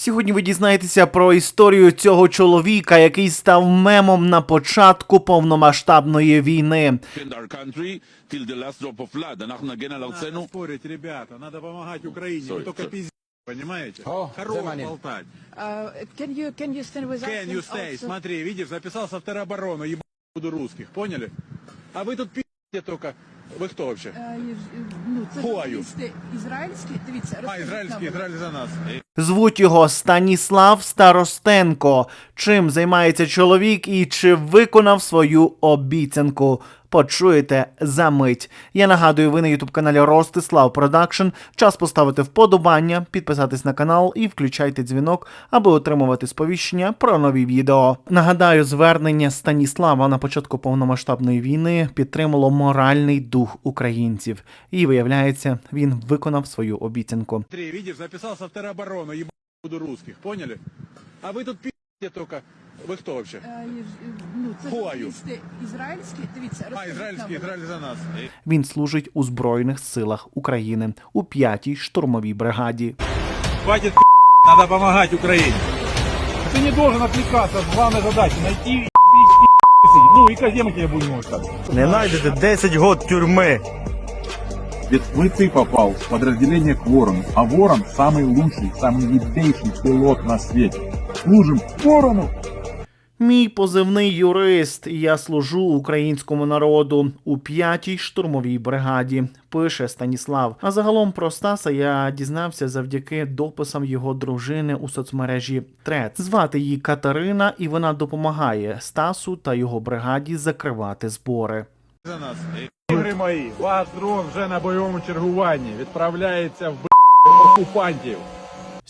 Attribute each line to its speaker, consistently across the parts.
Speaker 1: Сьогодні ви дізнаєтеся про історію цього чоловіка, який став мемом на початку повномасштабної війни.
Speaker 2: Спорить, ребята, треба
Speaker 3: допомагати
Speaker 2: Україні. Понимаете?
Speaker 4: Oh,
Speaker 2: Хорош болтать.
Speaker 5: Uh, can you, can you stand with?
Speaker 2: Смотри, видишь, записался в тероборону, ебать буду русских, поняли? А вы тут пи***те только. Ви хто вообще?
Speaker 5: Uh, ну, це Ху ізраїльські, э, дивіться,
Speaker 2: А,
Speaker 5: ізраїльські,
Speaker 2: Ізраїль за нас.
Speaker 1: Звуть його Станіслав Старостенко. Чим займається чоловік і чи виконав свою обіцянку? Почуєте за мить. Я нагадую, ви на ютуб каналі Ростислав Продакшн. Час поставити вподобання, підписатись на канал і включайте дзвінок, аби отримувати сповіщення про нові відео. Нагадаю, звернення Станіслава на початку повномасштабної війни підтримало моральний дух українців. І виявляється, він виконав свою обіцянку.
Speaker 2: Смотри, видишь, записался в тероборону, ебать буду русских, поняли? А вы тут пиздите только. Вы кто вообще?
Speaker 5: Е, і- Ну, це
Speaker 2: Who are you?
Speaker 5: журналісти ізраїльські. Дивіться,
Speaker 2: А,
Speaker 5: розкажіть
Speaker 2: израильский,
Speaker 5: нам.
Speaker 2: Израиль за нас.
Speaker 1: Він служить у Збройних силах України у 5-й штурмовій бригаді.
Speaker 2: Хватит пи***, надо помогать Украине. Ты не должен отвлекаться от главной задачи, найти и Ну и козем тебе будем искать.
Speaker 6: Не знайдете 10 год тюрми.
Speaker 7: Ведь вы ты попал в подразделение к Ворону, а Ворон самый лучший, самый ебейший пилот на свете. Служим Ворону!
Speaker 1: Мій позивний юрист, і я служу українському народу у 5-й штурмовій бригаді. Пише Станіслав. А загалом про Стаса я дізнався завдяки дописам його дружини у соцмережі Трет. Звати її Катерина, і вона допомагає Стасу та його бригаді закривати збори.
Speaker 2: За нас. Ігри мої, ваш дрон вже на бойовому чергуванні відправляється в окупантів.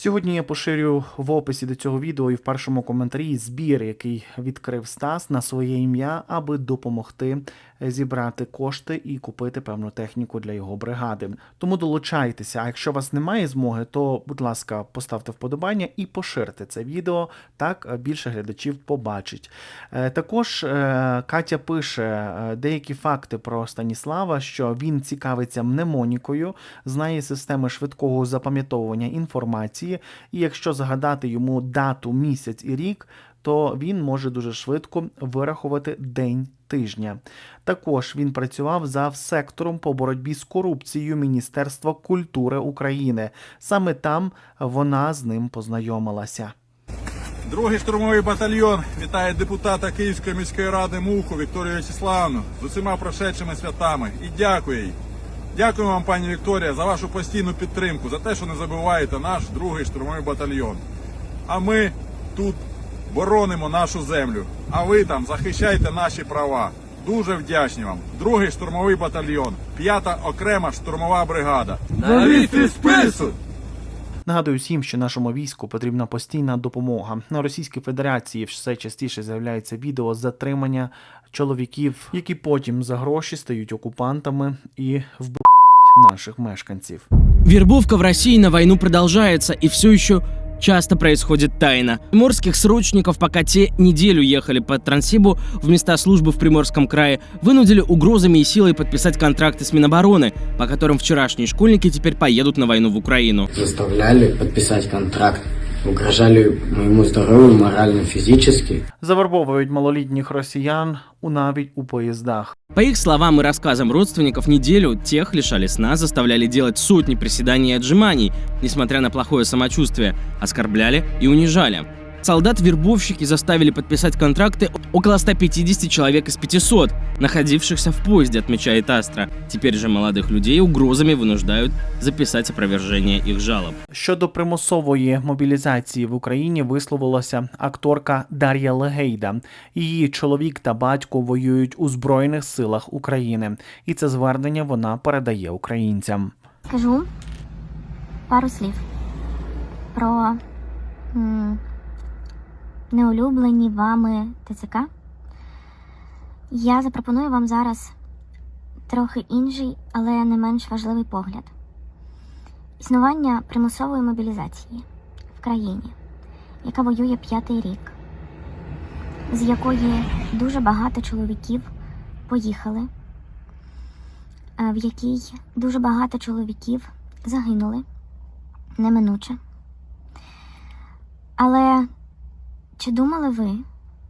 Speaker 1: Сьогодні я поширю в описі до цього відео і в першому коментарі збір, який відкрив Стас на своє ім'я, аби допомогти зібрати кошти і купити певну техніку для його бригади. Тому долучайтеся. А якщо у вас немає змоги, то будь ласка, поставте вподобання і поширте це відео. Так е, більше глядачів побачить. Е, Також е, Катя пише деякі факти про Станіслава, що він цікавиться мнемонікою, знає системи швидкого запам'ятовування інформації, і якщо загадати йому дату, місяць і рік, то він може дуже швидко вирахувати день тижня. Також він працював за сектором по боротьбі з корупцією Міністерства культури України. Саме там вона з ним познайомилася.
Speaker 2: Другий штурмовий батальйон вітає депутата Київської міської ради Муху Вікторію Вячеславну з усіма прошедшими святами і дякує їй. Дякую вам, пані Вікторія, за вашу постійну підтримку, за те, що не забуваєте наш другий штурмовий батальйон. А ми тут боронимо нашу землю, а ви там захищайте наші права. Дуже вдячні вам. Другий штурмовий батальйон, п'ята окрема штурмова бригада. На спису!
Speaker 1: Нагадую всім, що нашому війську потрібна постійна допомога. На Російській Федерації все частіше з'являється відео затримання чоловіків, які потім за гроші стають окупантами і вбивають наших мешканців.
Speaker 8: Вербовка в России на войну продолжается и все еще часто происходит тайно. Приморских срочников, пока те неделю ехали по Транссибу в места службы в Приморском крае, вынудили угрозами и силой подписать контракты с Минобороны, по которым вчерашние школьники теперь поедут на войну в Украину.
Speaker 9: заставляли подписать контракт, угрожали моему здоровью морально, физически.
Speaker 1: Завербовують малолітніх росіян у навіть у поїздах.
Speaker 8: По их словам и рассказам родственников, неделю тех лишали сна, заставляли делать сотни приседаний и отжиманий, несмотря на плохое самочувствие, оскорбляли и унижали. Солдат-вербовщики заставили подписать контракты около 150 человек из 500, находившихся в поезде, отмечает Астра. Теперь же молодых людей угрозами вынуждают записать опровержение их жалоб.
Speaker 1: Щодо примусової мобілізації в Україні висловилася акторка Дар'я Легейда. Її чоловік та батько воюють у Збройних силах України, і це звернення вона передає українцям.
Speaker 10: Скажу пару слів про м, неулюблені вами ТЦК. Я запропоную вам зараз трохи інший, але не менш важливий погляд. Існування примусової мобілізації в країні, яка воює п'ятий рік, з якої дуже багато чоловіків поїхали, е, в якій дуже багато чоловіків загинули неминуче. Але чи думали ви,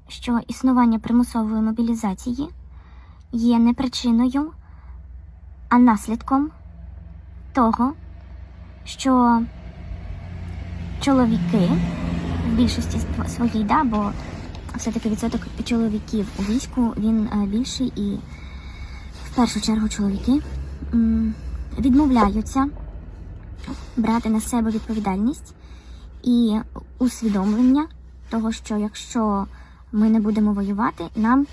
Speaker 10: що існування примусової мобілізації є не причиною, а наслідком того, що чоловіки в більшості ст- своїй, да, бо все-таки відсоток чоловіків у війську він е, більший і в першу чергу чоловіки відмовляються брати на себе відповідальність і усвідомлення того, що якщо ми не будемо воювати, нам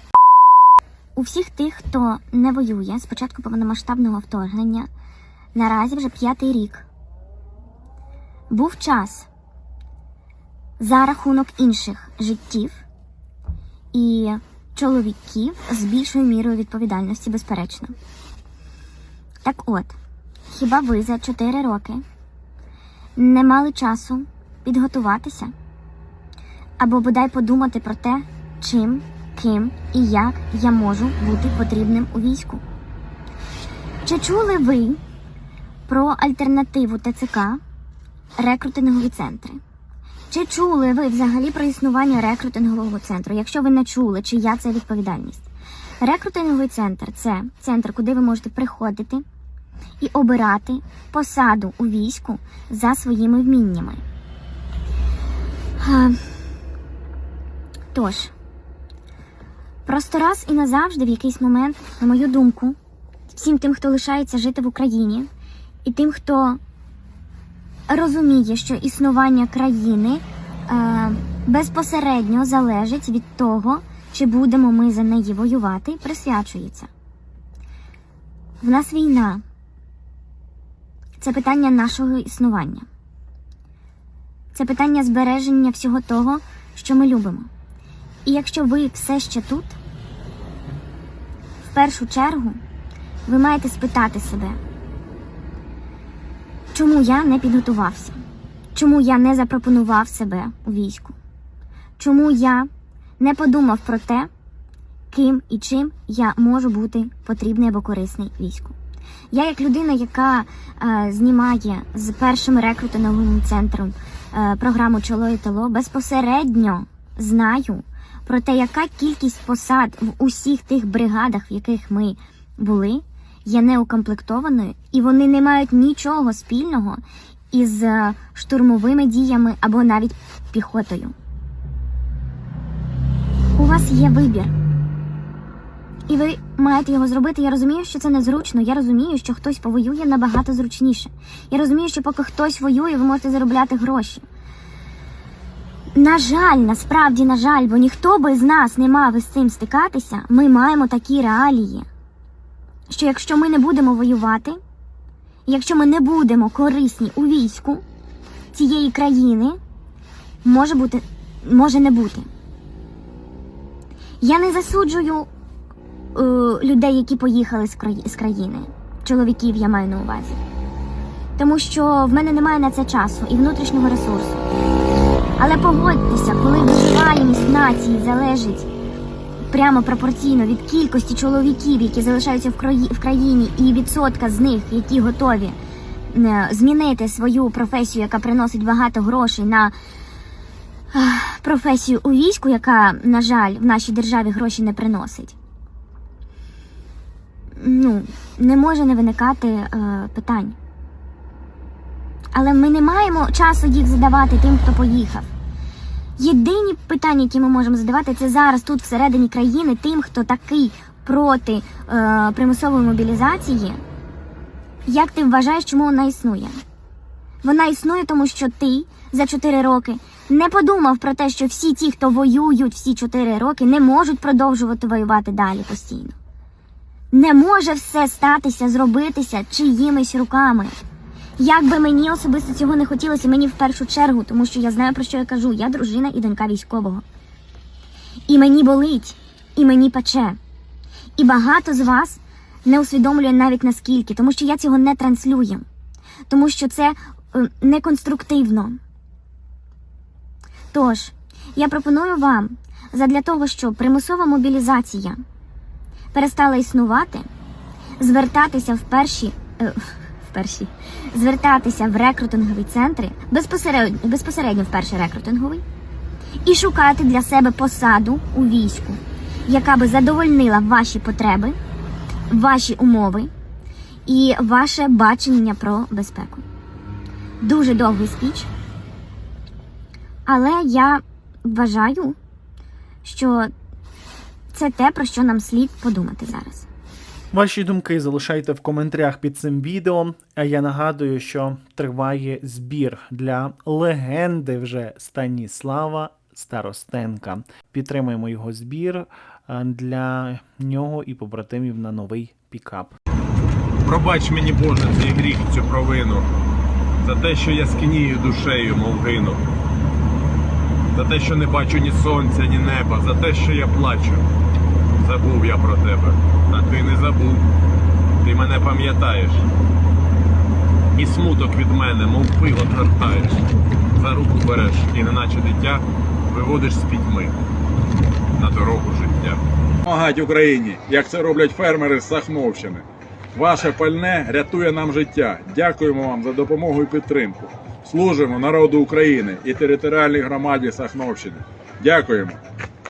Speaker 10: у всіх тих, хто не воює з початку повномасштабного вторгнення, наразі вже п'ятий рік. Був час за рахунок інших життів і чоловіків з більшою мірою відповідальності, безперечно. Так от, хіба ви за 4 роки не мали часу підготуватися? Або бодай подумати про те, чим, ким і як я можу бути потрібним у війську? Чи чули ви про альтернативу ТЦК рекрутингові центри? Чи чули ви взагалі про існування рекрутингового центру? Якщо ви не чули, чия це відповідальність? Рекрутинговий центр це центр, куди ви можете приходити і обирати посаду у війську за своїми вміннями. Тож, просто раз і назавжди, в якийсь момент, на мою думку, всім тим, хто лишається жити в Україні, і тим, хто розуміє, що існування країни е, безпосередньо залежить від того, чи будемо ми за неї воювати, присвячується. В нас війна. Це питання нашого існування. Це питання збереження всього того, що ми любимо. І якщо ви все ще тут, в першу чергу ви маєте спитати себе, чому я не підготувався? Чому я не запропонував себе у війську? Чому я не подумав про те, ким і чим я можу бути потрібний або корисний війську? Я, як людина, яка е, знімає з першим рекрутинговим центром е, програму Чоло і Тело, безпосередньо знаю про те, яка кількість посад в усіх тих бригадах, в яких ми були, є неукомплектованою, і вони не мають нічого спільного із е, штурмовими діями або навіть піхотою. У вас є вибір. І ви маєте його зробити. Я розумію, що це незручно. Я розумію, що хтось повоює набагато зручніше. Я розумію, що поки хтось воює, ви можете заробляти гроші. На жаль, насправді, на жаль, бо ніхто би з нас не мав із цим стикатися, ми маємо такі реалії, що якщо ми не будемо воювати, якщо ми не будемо корисні у війську цієї країни, може бути, може не бути. Я не засуджую е, людей, які поїхали з, краї- з країни. Чоловіків я маю на увазі. Тому що в мене немає на це часу і внутрішнього ресурсу. Але погодьтеся, коли виживаємість нації залежить прямо пропорційно від кількості чоловіків, які залишаються в, краї- в країні, і відсотка з них, які готові е, змінити свою професію, яка приносить багато грошей на професію у війську, яка, на жаль, в нашій державі гроші не приносить. Ну, не може не виникати е, питань. Але ми не маємо часу їх задавати тим, хто поїхав. Єдині питання, які ми можемо задавати, це зараз тут всередині країни тим, хто такий проти е, примусової мобілізації. Як ти вважаєш, чому вона існує? Вона існує, тому що ти за 4 роки не подумав про те, що всі ті, хто воюють всі 4 роки, не можуть продовжувати воювати далі постійно. Не може все статися, зробитися чиїмись руками. Як би мені особисто цього не хотілося, мені в першу чергу, тому що я знаю, про що я кажу. Я дружина і донька військового. І мені болить, і мені пече. І багато з вас не усвідомлює навіть наскільки, тому що я цього не транслюю. Тому що це е, неконструктивно. Тож, я пропоную вам, задля того, щоб примусова мобілізація перестала існувати, звертатися в перші. Перші, звертатися в рекрутингові центри, безпосередньо, безпосередньо в перший рекрутинговий, і шукати для себе посаду у війську, яка би задовольнила ваші потреби, ваші умови і ваше бачення про безпеку. Дуже довгий спіч. Але я вважаю, що це те, про що нам слід подумати зараз.
Speaker 1: Ваші думки залишайте в коментарях під цим відео. А я нагадую, що триває збір для легенди вже Станіслава Старостенка. Підтримуємо його збір е, для нього і побратимів на новий пікап.
Speaker 4: Пробач мені, Боже, цей гріх, цю провину, за те, що я скинію душею, мов гину, за те, що не бачу ні сонця, ні неба, за те, що я плачу. Забув я про тебе, а ти не забув. Ти мене пам'ятаєш. І смуток від мене, мов пиво тартаєш. За руку береш і, неначе дитя, виводиш з пітьми на дорогу життя.
Speaker 2: Помагать Україні, як це роблять фермери з Сахновщини. Ваше пальне рятує нам життя. Дякуємо вам за допомогу і підтримку. Служимо народу України і територіальній громаді Сахновщини. Дякуємо.